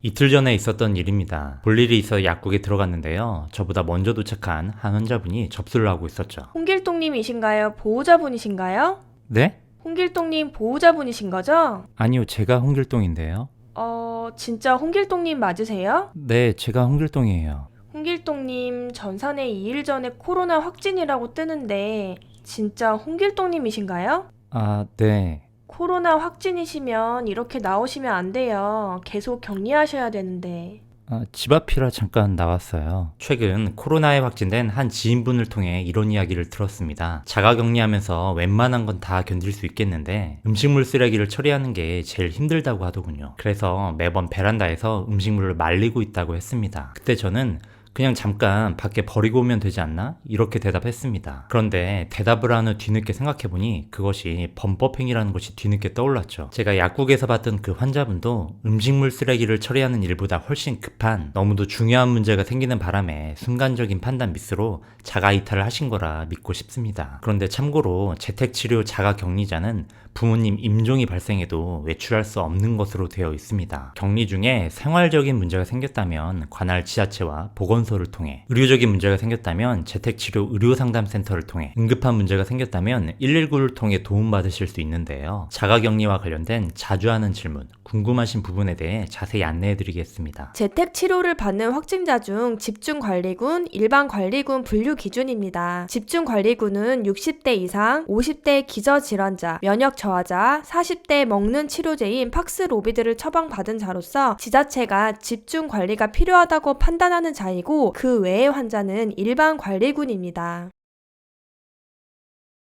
이틀 전에 있었던 일입니다. 볼 일이 있어 약국에 들어갔는데요. 저보다 먼저 도착한 한 환자분이 접수를 하고 있었죠. 홍길동님이신가요? 보호자분이신가요? 네? 홍길동님 보호자분이신 거죠? 아니요, 제가 홍길동인데요. 어, 진짜 홍길동님 맞으세요? 네, 제가 홍길동이에요. 홍길동님 전산에 2일 전에 코로나 확진이라고 뜨는데 진짜 홍길동님이신가요? 아, 네. 코로나 확진이시면 이렇게 나오시면 안 돼요. 계속 격리하셔야 되는데. 아, 집 앞이라 잠깐 나왔어요. 최근 코로나에 확진된 한 지인분을 통해 이런 이야기를 들었습니다. 자가 격리하면서 웬만한 건 다 견딜 수 있겠는데 음식물 쓰레기를 처리하는 게 제일 힘들다고 하더군요. 그래서 매번 베란다에서 음식물을 말리고 있다고 했습니다. 그때 저는 그냥 잠깐 밖에 버리고 오면 되지 않나? 이렇게 대답했습니다. 그런데 대답을 한 후 뒤늦게 생각해보니 그것이 범법행위라는 것이 뒤늦게 떠올랐죠. 제가 약국에서 봤던 그 환자분도 음식물 쓰레기를 처리하는 일보다 훨씬 급한 너무도 중요한 문제가 생기는 바람에 순간적인 판단 미스로 자가 이탈을 하신 거라 믿고 싶습니다. 그런데 참고로 재택치료 자가 격리자는 부모님 임종이 발생해도 외출할 수 없는 것으로 되어 있습니다. 격리 중에 생활적인 문제가 생겼다면 관할 지자체와 보건소 를 통해, 의료적인 문제가 생겼다면 재택치료 의료상담센터를 통해, 응급한 문제가 생겼다면 119를 통해 도움받으실 수 있는데요. 자가격리와 관련된 자주 하는 질문, 궁금하신 부분에 대해 자세히 안내해 드리겠습니다. 재택 치료를 받는 확진자 중 집중 관리군, 일반 관리군 분류 기준입니다. 집중 관리군은 60대 이상, 50대 기저질환자, 면역 저하자, 40대 먹는 치료제인 팍스 로비드를 처방받은 자로서 지자체가 집중 관리가 필요하다고 판단하는 자이고 그 외의 환자는 일반 관리군입니다.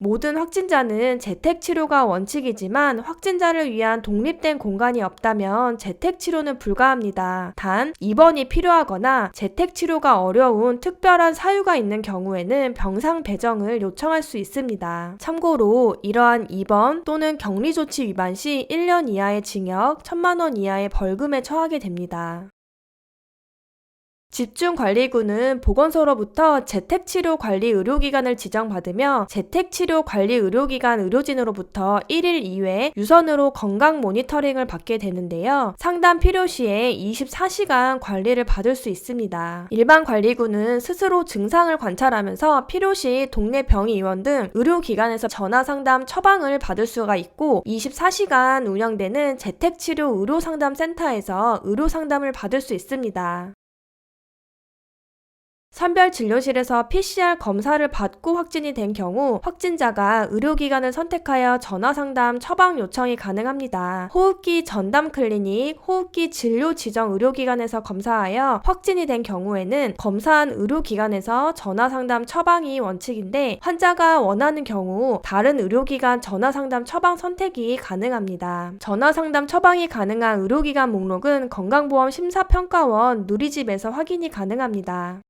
모든 확진자는 재택 치료가 원칙이지만 확진자를 위한 독립된 공간이 없다면 재택 치료는 불가합니다. 단 입원이 필요하거나 재택 치료가 어려운 특별한 사유가 있는 경우에는 병상 배정을 요청할 수 있습니다. 참고로 이러한 입원 또는 격리 조치 위반 시 1년 이하의 징역, 1천만 원 이하의 벌금에 처하게 됩니다. 집중관리군은 보건소로부터 재택치료관리 의료기관을 지정받으며 재택치료관리 의료기관 의료진으로부터 1일 이외 유선으로 건강 모니터링을 받게 되는데요. 상담 필요 시에 24시간 관리를 받을 수 있습니다. 일반 관리군은 스스로 증상을 관찰하면서 필요 시 동네 병의원 등 의료기관에서 전화 상담 처방을 받을 수가 있고 24시간 운영되는 재택치료 의료상담센터에서 의료상담을 받을 수 있습니다. 선별 진료실에서 PCR 검사를 받고 확진이 된 경우 확진자가 의료기관을 선택하여 전화 상담 처방 요청이 가능합니다. 호흡기 전담 클리닉, 호흡기 진료 지정 의료기관에서 검사하여 확진이 된 경우에는 검사한 의료기관에서 전화 상담 처방이 원칙인데 환자가 원하는 경우 다른 의료기관 전화 상담 처방 선택이 가능합니다. 전화 상담 처방이 가능한 의료기관 목록은 건강보험 심사평가원 누리집에서 확인이 가능합니다.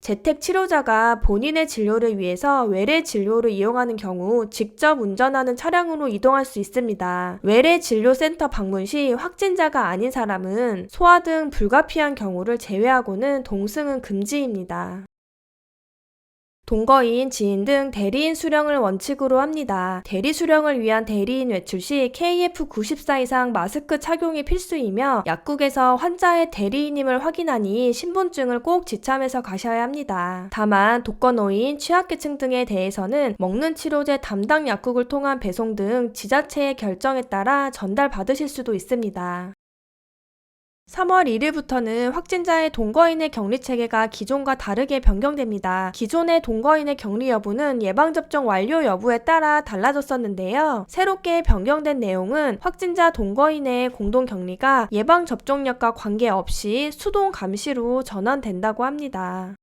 재택 치료자가 본인의 진료를 위해서 외래 진료를 이용하는 경우 직접 운전하는 차량으로 이동할 수 있습니다. 외래 진료센터 방문 시 확진자가 아닌 사람은 소화 등 불가피한 경우를 제외하고는 동승은 금지입니다. 동거인, 지인 등 대리인 수령을 원칙으로 합니다. 대리 수령을 위한 대리인 외출 시 KF94 이상 마스크 착용이 필수이며 약국에서 환자의 대리인임을 확인하니 신분증을 꼭 지참해서 가셔야 합니다. 다만 독거노인, 취약계층 등에 대해서는 먹는 치료제 담당 약국을 통한 배송 등 지자체의 결정에 따라 전달 받으실 수도 있습니다. 3월 1일부터는 확진자의 동거인의 격리 체계가 기존과 다르게 변경됩니다. 기존의 동거인의 격리 여부는 예방접종 완료 여부에 따라 달라졌었는데요. 새롭게 변경된 내용은 확진자 동거인의 공동 격리가 예방접종력과 관계없이 수동 감시로 전환된다고 합니다.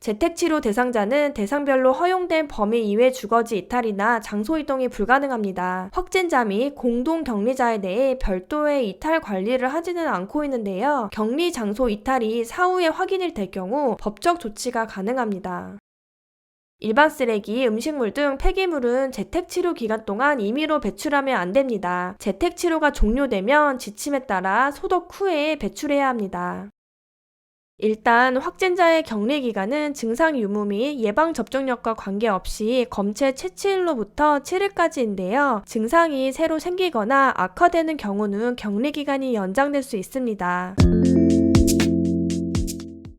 재택치료 대상자는 대상별로 허용된 범위 이외 주거지 이탈이나 장소 이동이 불가능합니다. 확진자 및 공동 격리자에 대해 별도의 이탈 관리를 하지는 않고 있는데요. 격리 장소 이탈이 사후에 확인이 될 경우 법적 조치가 가능합니다. 일반 쓰레기, 음식물 등 폐기물은 재택치료 기간 동안 임의로 배출하면 안 됩니다. 재택치료가 종료되면 지침에 따라 소독 후에 배출해야 합니다. 일단 확진자의 격리 기간은 증상 유무 및 예방 접종력과 관계없이 검체 채취일로부터 7일까지인데요. 증상이 새로 생기거나 악화되는 경우는 격리 기간이 연장될 수 있습니다.